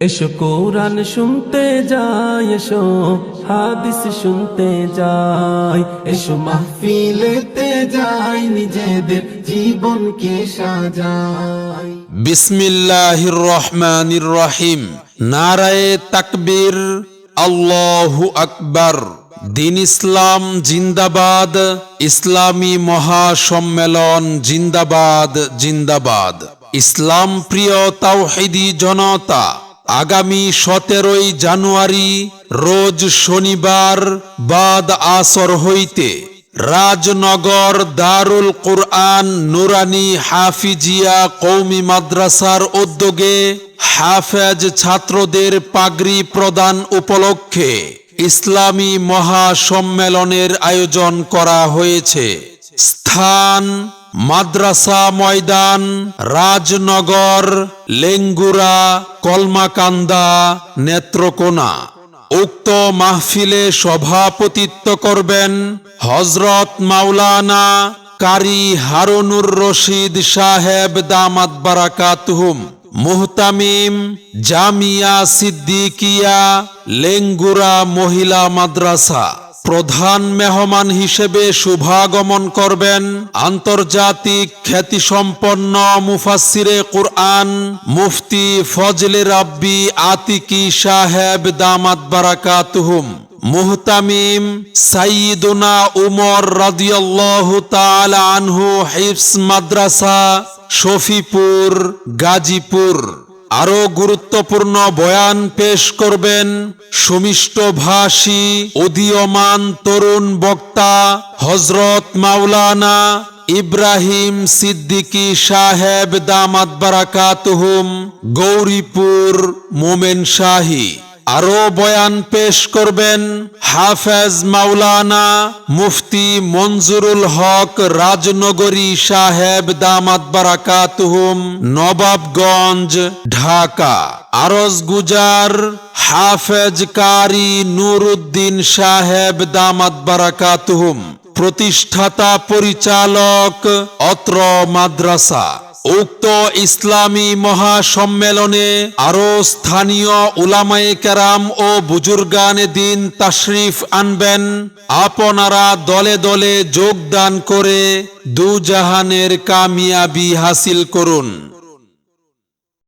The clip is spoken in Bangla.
এসো কোরআন শুনতে যাই, এসো হাদিস শুনতে যাই, এসো মাহফিলেতে যাই, নিজেদের জীবনকে সাজাই। বিসমিল্লাহির রহমানির রহিম। নারায়ে তাকবীর, আল্লাহু আকবার। দিন ইসলাম জিন্দাবাদ, ইসলামী মহাসম্মেলন জিন্দাবাদ জিন্দাবাদ। ইসলাম প্রিয় তাওহিদি জনতা আগামী সতেরোই জানুয়ারি রোজ শনিবার বাদ আসর হইতে রাজনগর দারুল কুরআন নুরানি হাফিজিয়া কৌমি মাদ্রাসার উদ্যোগে হাফেজ ছাত্রদের পাগড়ি প্রদান উপলক্ষে ইসলামী মহাসম্মেলনের আয়োজন করা হয়েছে। স্থান মাদ্রাসা ময়দান, রাজনগর, লেঙ্গুরা, কলমাকান্দা, নেত্রকোনা। উক্ত মাহফিলে সভাপতিত্ব করবেন হজরত মাওলানা কারি হারুনুর রশিদ সাহেব দামাত বারাকাতুহুম, মুহতামিম জামিয়া সিদ্দিকিয়া, লেঙ্গুরা মহিলা মাদ্রাসা। প্রধান মেহমান হিসেবে শুভাগমন করবেন আন্তর্জাতিক খ্যাতিসম্পন্ন মুফাসিরে কুরআন মুফতি ফজলে রাব্বি আতিকি সাহেব দামাত বারাকাতুহুম। মুহতামিম সাইদুনা উমর রাদিয়াল্লাহু তাআলা আনহু হিফস মাদ্রাসা শফিপুর গাজীপুর। আরও গুরুত্বপূর্ণ বয়ান পেশ করবেন সুমিষ্ট ভাষী, উদীয়মান তরুণ বক্তা হজরত মাওলানা ইব্রাহিম সিদ্দিকি সাহেব দামাত বারাকাতহুম গৌরীপুর মোমেন শাহী। আরও বয়ান পেশ করবেন হাফেজ মাওলানা মুফতি মঞ্জুরুল হক রাজনগরী সাহেব দামাত বারাকাতুহুম, নবাবগঞ্জ, ঢাকা। আরজ গুজার হাফেজ কারি নুরুদ্দিন সাহেব দামাত বারাকাতুহুম, প্রতিষ্ঠাতা পরিচালক অত্র মাদ্রাসা। উক্ত ইসলামী মহাসম্মেলনে আরও স্থানীয় উলামায়ে কেরাম ও বুজুর্গানে দিন তাশরিফ আনবেন। আপনারা দলে দলে যোগদান করে দুজাহানের কামিয়াবি হাসিল করুন।